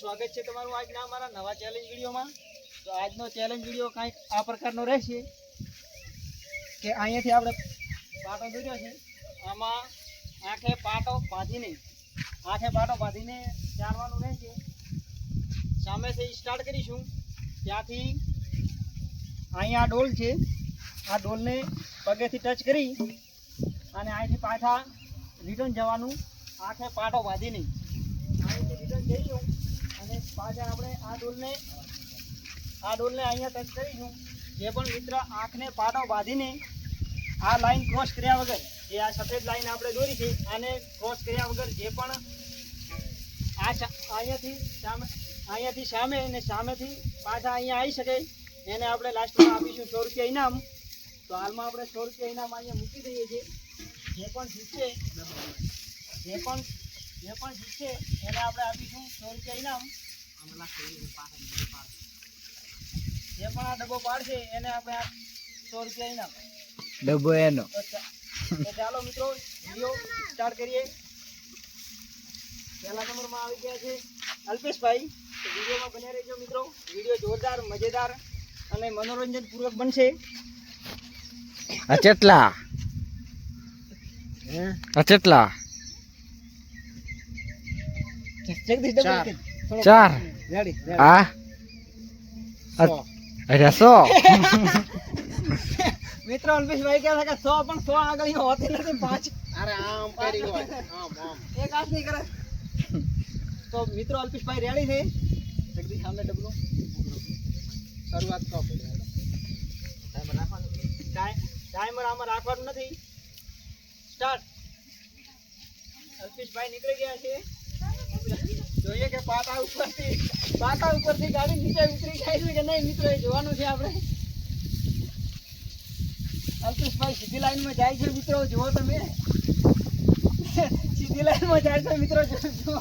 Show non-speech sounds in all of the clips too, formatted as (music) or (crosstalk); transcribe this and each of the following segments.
સ્વાગત છે તમારું આજના અમારા નવા ચેલેન્જ વિડીયોમાં. તો આજનો ચેલેન્જ વીડિયો કાંઈક આ પ્રકારનો રહેશે કે અહીંયાથી આપણે પાટો દોર્યો છે. આમાં આંખે પાટો બાંધીને આંખે પાટો બાંધીને ચાલવાનું રહેશે. સામેથી સ્ટાર્ટ કરીશું. ત્યાંથી અહીંયા ડોલ છે. આ ડોલને પગેથી ટચ કરી અને અહીંથી પાછા રિટર્ન જવાનું. આંખે પાટો બાંધીને. અહીંથી રિટર્ન જઈશું પાછા આપણે આ ડોલને આ ડોલને અહીંયા ટચ કરીશું. જે પણ મિત્ર આંખને, પાટો બાંધીને આ લાઈન ક્રોસ કર્યા વગર, જે આ સફેદ લાઈન આપણે દોરી છે, આને ક્રોસ કર્યા વગર જે પણ આ અહીંયાથી સામે અહીંયાથી સામે અને સામેથી પાછા અહીંયા આવી શકે, એને આપણે લાસ્ટમાં આપીશું સો રૂપિયા ઇનામ. તો હાલમાં આપણે સો રૂપિયા ઇનામ અહીંયા મૂકી દઈએ છીએ. જે પણ જીતશે, જે પણ જે પણ જીતશે, એને આપણે આપીશું સો રૂપિયા ઇનામ. જે પણ આ ડબ્બો પાડશે એને આપણે સો રૂપિયા ઇનામ ડબ્બો એનો. તો ચાલો મિત્રો વીડિયો સ્ટાર્ટ કરીએ. પહેલા નંબરમાં આવી ગયા છે અલ્પેશભાઈ. વિડીયોમાં બન્યા રહેજો મિત્રો. વીડિયો જોરદાર મજેદાર અને મનોરંજન પૂર્વક બનશે અચેટલા અચેટલા જગદીશ ચાર. રેડી અરે સો. (laughs) મિત્રો અલ્પેશભાઈ કહે છે કે સો પણ સો આગળ હોતી નથી પાંચ અરે આમ કરી હોય. આમ આમ. એક હાથ નહીં કરે. તો મિત્રો અલ્પેશભાઈ રેડી છે? જગદીશ સામે ડબલું. શરૂઆત કરો ટાઈમર આમાં રાખવાનું નથી. સ્ટાર્ટ અલ્પેશભાઈ નીકળી ગયા છે. જોઈએ કે પાટા ઉપરથી પાટા ઉપરથી ગાડી નીચે ઉતરી જાય છે કે નહીં? મિત્રો, એ જોવાનું છે આપણે. અલ્પેશભાઈ સીધી લાઈનમાં જાય છે, મિત્રો, જુઓ તમે. સીધી લાઈનમાં જાય છે, મિત્રો, જુઓ.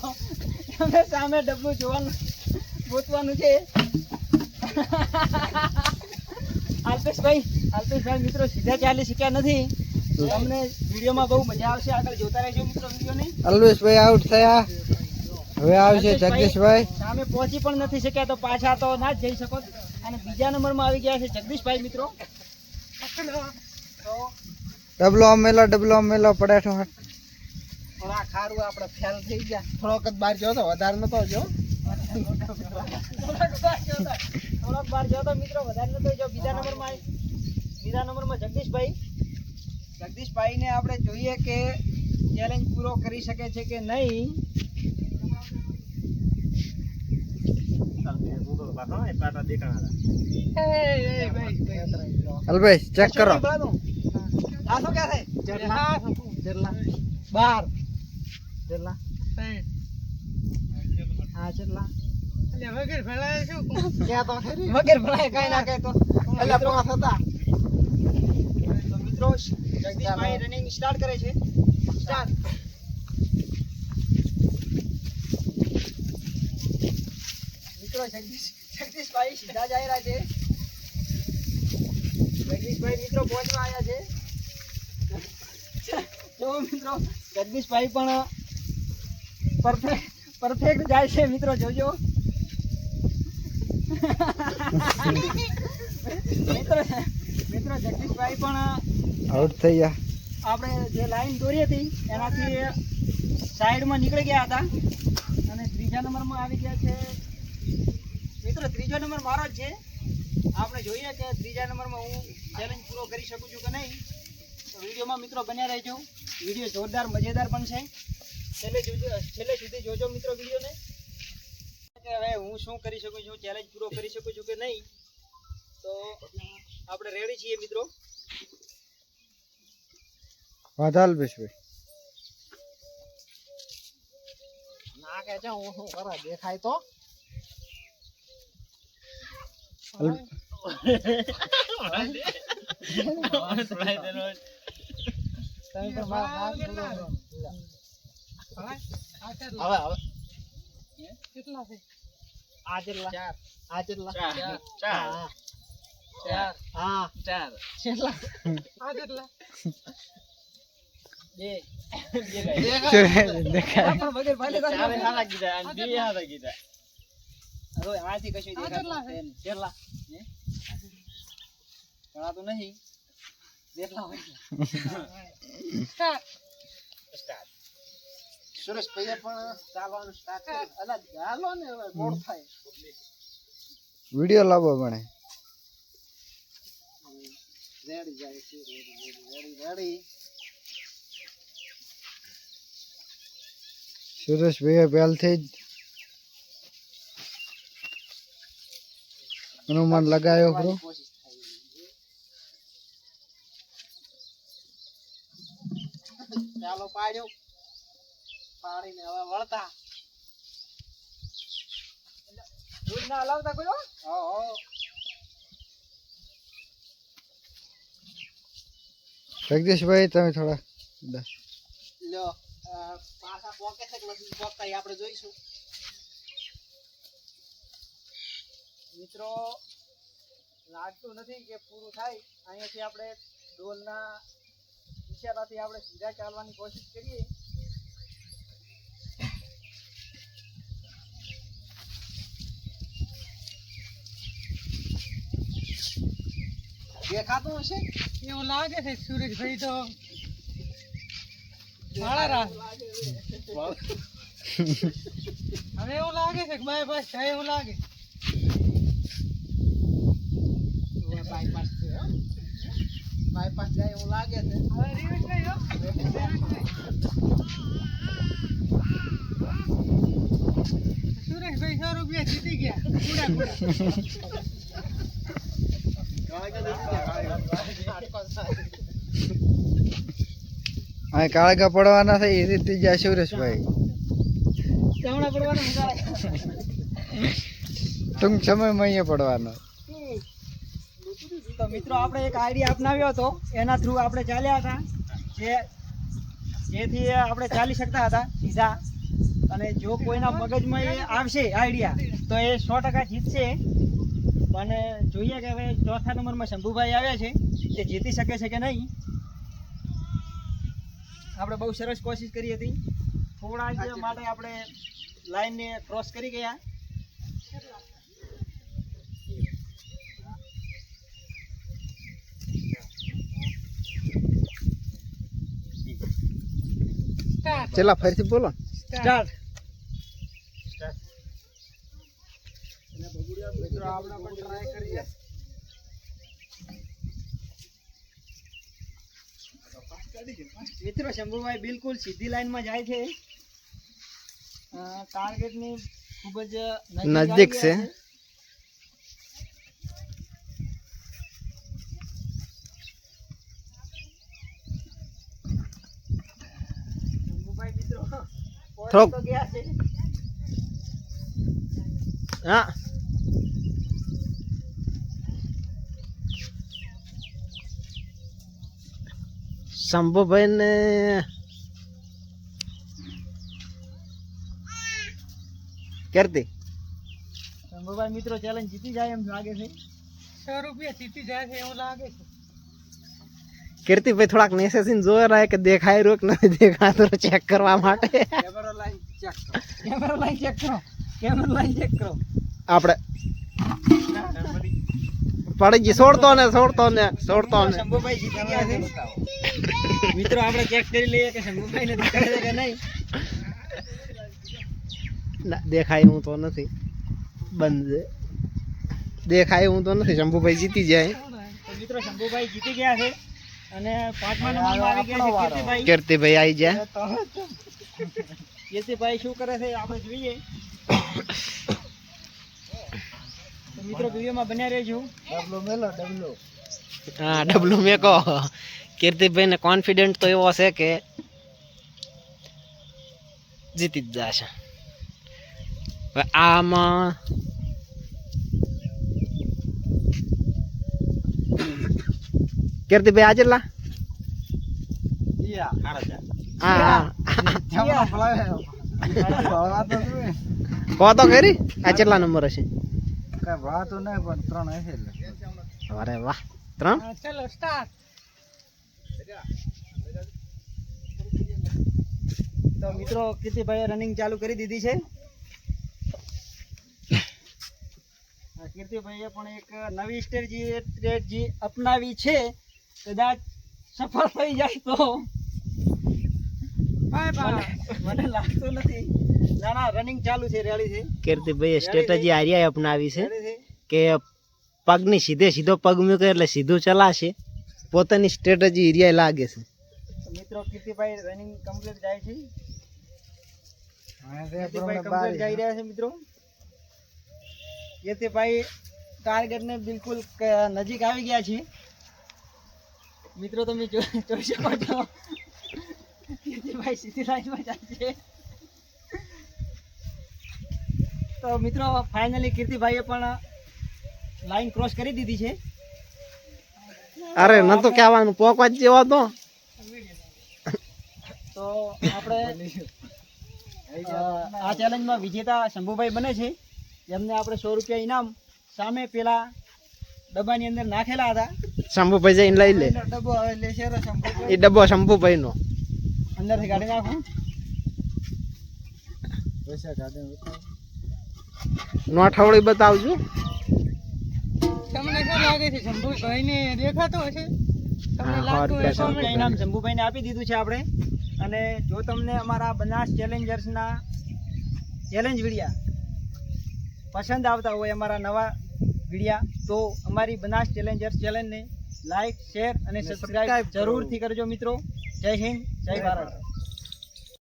તમે સામે ડબલું જોવાનું ગોતવાનું છે. અલ્પેશભાઈ અલ્પેશભાઈ, મિત્રો, સીધા ચાલી શક્યા નથી. તમને વિડીયોમાં બહુ મજા આવશે. આગળ જોતા રહેજો, મિત્રો, વિડીયોને. અલ્પેશભાઈ આઉટ થયા. હવે આવશે જગદીશભાઈ. સામે પહોંચી પણ નથી શક્યા તો પાછા તો ના જઈ શકો. અને બીજા નંબરમાં આવી ગયા છે જગદીશભાઈ મિત્રો. ડબલો અમેલો ડબલો મેલો પડાઠો થોડા ખારું આપણે ફેલ થઈ ગયા. થોડોક જ બહાર ગયો તો વધારે નતો જો થોડોક બહાર ગયો તો. મિત્રો વધારે નતો જો બીજા નંબરમાં આવી- બીજા નંબરમાં જગદીશભાઈ. જગદીશભાઈને આપણે જોઈએ કે ચેલેન્જ પૂરો કરી શકે છે કે નહીં. અલ્વેશ ચેક કરો. આ શું બાર હા તો ખરી વગેરે ભણાય કાંઈ ના કહેતો એટલે પાંચ હતા તો મિત્રો જગદીશભાઈ રનિંગ સ્ટાર્ટ કરે છે. સ્ટાર્ટ મિત્રો જગદીશ જગદીશભાઈ સીધા જ આવ્યા છે. જગદીશભાઈ મિત્રો પહોંચવા આવ્યા છે. જો મિત્રો જગદીશભાઈ પણ પરફેક્ટ પરફેક્ટ જાય છે મિત્રો જોજો. મિત્રો મિત્રો જગદીશભાઈ પણ આઉટ થઈ ગયા. આપણે જે લાઈન દોરી હતી એનાથી સાઈડમાં નીકળી ગયા હતા. અને ત્રીજા નંબરમાં આવી ગયા છે મિત્રો ત્રીજો નંબર મારો જ છે. આપણે જોઈએ કે ત્રીજા નંબરમાં હું ચેલેન્જ પૂરો કરી શકું છું કે નહીં? તો વિડીયોમાં મિત્રો બન્યા રહેજો. વીડિયો જોરદાર મજેદાર બનશે. છેલ્લે જોજો છેલ્લે સુધી જોજો મિત્રો વિડીયોને. કે હવે હું શું કરી શકું છું ચેલેન્જ પૂરો કરી શકું છું કે નહીં? તો આપણે રેડી છીએ મિત્રો. વાધા અલ્વેશભાઈ ના કે છે હું શું કરા? દેખાય તો અલ- તમે પણ મારા માર્ક પૂરો કરો. હવે હવે કેટલા છે આ જેટલા ચાર આ જેટલા ચાર. ચાર ચાર હા ચાર કેટલા આ કેટલા બે. દેખાય આ પણ વગર ભાલે તો ચારે હારા કીધા અને બે હારા કીધા હવે આથી કશું આ કેટલા છે? દેખાતું કેટલા ગણાતું નહીં. જેટલા હોય સ્ટાર્ટ. સુરેશભાઈએ પણ ચાલવાનું સ્ટાર્ટ કર્યું. અલા ચાલો ને હવે થાય. વીડિયો લાવો મને રેડી જાય છે રેડી પહેલથી જ અનુમાન લગાવ્યો ખરો. ચાલો પાડ્યો. પાડીને હવે વળતા. દૂધ ના હલાવતા કોઈ હો? જગદીશભાઈ તમે થોડા લ્યો પાછા પોકે છે કે નથી પોકતા આપણે જોઈશું. મિત્રો લાગતું નથી કે પૂરું થાય. અહીંયાથી આપણે ડોલના ઈશારાથી આપણે સીધા ચાલવાની કોશિશ કરીએ. દેખાતું હશે? એવું લાગે છે સુરેશભાઈ તો. હવે એવું લાગે છે કે ભાઈ બસ જાય એવું લાગે હવે બાયપાસ છે હો. બાયપાસ જાય એવું લાગે છે. હવે રિવર્સ નહીં હો સુરેશભાઈ સો રૂપિયા જીતી ગયા. પડવાના છે એ રીતે જાય સુરેશભાઈ. ટૂંક સમયમાં અહીંયા પડવાનો. તો મિત્રો આપણે એક આઈડિયા અપનાવ્યો હતો. એના થ્રુ આપણે ચાલ્યા હતા. જે જેથી આપણે ચાલી શકતા હતા સીધા. અને જો કોઈના મગજમાં એ આવશે આઈડિયા તો એ સો ટકા જીતશે. અને જોઈએ કે હવે ચોથા નંબરમાં શંભુભાઈ આવ્યા છે તે જીતી શકે છે કે નહીં? આપણે બહુ સરસ કોશિશ કરી હતી. થોડા જ માટે આપણે લાઈનને ક્રોસ કરી ગયા. ચલા ફરીથી બોલો સ્ટાર્ટ મિત્રો આપણે પણ ટ્રાય કરીએ મિત્રો શંભુભાઈ બિલકુલ સીધી લાઈનમાં જાય છે. ટાર્ગેટની ખૂબ જ નજદીક છે. ગયા શંભુભાઈ મિત્રો પહોંચી થોડોક- તો ગયા છે. હા. શંભુભાઈ ને કરતી. શંભુભાઈ મિત્રો ચેલેન્જ જીતી જાય એમ લાગે છે. સો રૂપિયા જીતી જાય છે એવું લાગે છે. કીર્તિભાઈ થોડાક નેસેસીન જોઈ રહ્યા કે દેખાય રહ્યો કે નથી દેખાતો ચેક કરવા માટે. કેમેરો લાઈન ચેક કેમેરો લાઈન ચેક કરો. કેમેરો લાઈન ચેક કરો. આપણે પડી ગઈ છોડતો ને છોડતો ને છોડતો ને. શંભુભાઈ જીતી ગયા છે. મિત્રો આપણે ચેક કરી લઈએ કે શંભુભાઈ ને દેખાય છે કે નહીં? ના, દેખાય હું તો નથી. બંધ છે. દેખાય હું તો નથી. શંભુભાઈ જીતી જાય. મિત્રો શંભુભાઈ જીતી ગયા છે. અને પાંચમા નંબરમાં આવી ગયા છે કીર્તિભાઈ. કીર્તિભાઈ આવી જાય કીર્તિભાઈ શું કરે છે આપણે જોઈએ. તો મિત્રો વિડીયોમાં બન્યા રહેજો. ડબલો મેલો ડબલો. હા ડબલો મેં કહો કીર્તિભાઈ ને કોન્ફિડન્ટ તો એવો છે કે જીતી જ જશે. આમાં કીર્તિભાઈ આજે લા? હા કહો તો ખરી? આ કેટલા નંબર હશે? અરે વાહ. ત્રણ? ચલો સ્ટાર્ટ તો મિત્રો કીર્તિભાઈએ રનિંગ ચાલુ કરી દીધી છે. કીર્તિભાઈએ પણ એક નવી સ્ટ્રેટજી સ્ટ્રેટેજી અપનાવી છે. કદાચ સફળ થઈ જાય તો. મને- મને લાગતું નથી. ના ના રનિંગ ચાલુ છે રેડી છે. કીર્તિભાઈ સ્ટ્રેટેજી આર્યા અપનાવી છે કે પગની સીધે સીધો પગ મૂકે એટલે સીધું ચલાશે. પોતાની સ્ટ્રેટેજી એરિયા લાગે છે. મિત્રો કીર્તિભાઈ રનિંગ કમ્પ્લીટ જાય છે. કીર્તિભાઈ કમ્પ્લીટ જઈ રહ્યા છે મિત્રો. કીર્તિભાઈ બિલકુલ નજીક આવી ગયા છે. મિત્રો તમે જોઈ શકો છો કીર્તિભાઈ સીધી લાઈનમાં જાય છે. તો મિત્રો ફાઇનલી કીર્તિભાઈએ પણ લાઈન ક્રોસ કરી દીધી છે. અરે ન તો કહેવાનું પોકવા જેવા તો. તો આપણે આ ચેલેન્જમાં વિજેતા શંભુભાઈ બને છે. એમને આપણે સો રૂપિયા ઇનામ. સામે પેલા ડબ્બાની અંદર નાખેલા હતા. શંભુભાઈ જઈને લઈ લે. ડબ્બો હવે લેશે. એ ડબ્બો શંભુભાઈ નો અંદરથી કાઢી નાખું. પૈસા કાઢીને ઉતાર. નોઠાવડી બતાવજો. તમને શું લાગે છે શંભુભાઈ ને દેખાતો હશે? તમને લાગતું હશે? સો રૂપિયા શંભુભાઈ ને આપી દીધું છે આપણે. અને જો તમને અમારા બનાસ ચેલેન્જર્સના ચેલેન્જ વિડિયા પસંદ આવતા હોય અમારા નવા વિડિયા. તો અમારી બનાસ ચેલેન્જર્સ ચેલેન્જને લાઈક શેર અને સબસ્ક્રાઈબ જરૂરથી કરજો મિત્રો. જય હિન્દ જય ભારત.